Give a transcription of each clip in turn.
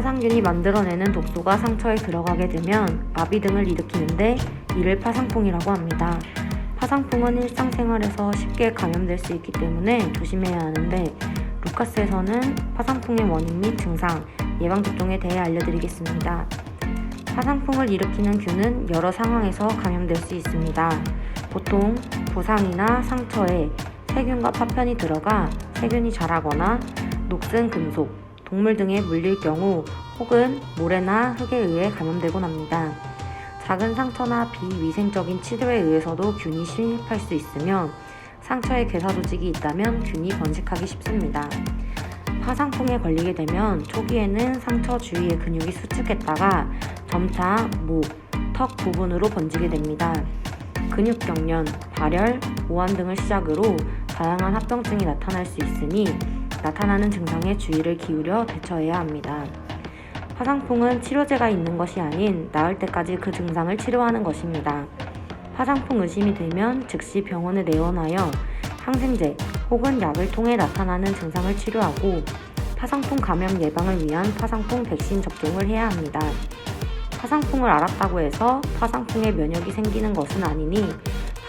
파상균이 만들어내는 독소가 상처에 들어가게 되면 마비 등을 일으키는데 이를 파상풍이라고 합니다. 파상풍은 일상생활에서 쉽게 감염될 수 있기 때문에 조심해야 하는데 루카스에서는 파상풍의 원인 및 증상, 예방접종에 대해 알려드리겠습니다. 파상풍을 일으키는 균은 여러 상황에서 감염될 수 있습니다. 보통 부상이나 상처에 세균과 파편이 들어가 세균이 자라거나 녹슨 금속, 동물 등에 물릴 경우 혹은 모래나 흙에 의해 감염되곤 합니다. 작은 상처나 비위생적인 치료에 의해서도 균이 침입할 수 있으며 상처에 괴사 조직이 있다면 균이 번식하기 쉽습니다. 파상풍에 걸리게 되면 초기에는 상처 주위의 근육이 수축했다가 점차 목, 턱 부분으로 번지게 됩니다. 근육경련, 발열, 오한 등을 시작으로 다양한 합병증이 나타날 수 있으니 나타나는 증상에 주의를 기울여 대처해야 합니다. 파상풍은 치료제가 있는 것이 아닌 나을 때까지 그 증상을 치료하는 것입니다. 파상풍 의심이 들면 즉시 병원에 내원하여 항생제 혹은 약을 통해 나타나는 증상을 치료하고 파상풍 감염 예방을 위한 파상풍 백신 접종을 해야 합니다. 파상풍을 알았다고 해서 파상풍에 면역이 생기는 것은 아니니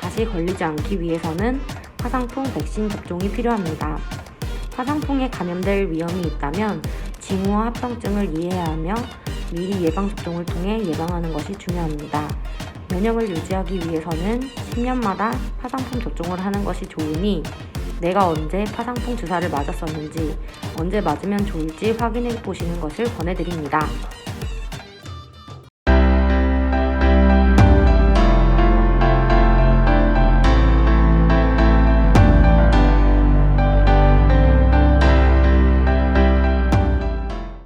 다시 걸리지 않기 위해서는 파상풍 백신 접종이 필요합니다. 파상풍에 감염될 위험이 있다면 징후와 합병증을 이해해야 하며 미리 예방접종을 통해 예방하는 것이 중요합니다. 면역을 유지하기 위해서는 10년마다 파상풍 접종을 하는 것이 좋으니 내가 언제 파상풍 주사를 맞았었는지, 언제 맞으면 좋을지 확인해 보시는 것을 권해드립니다.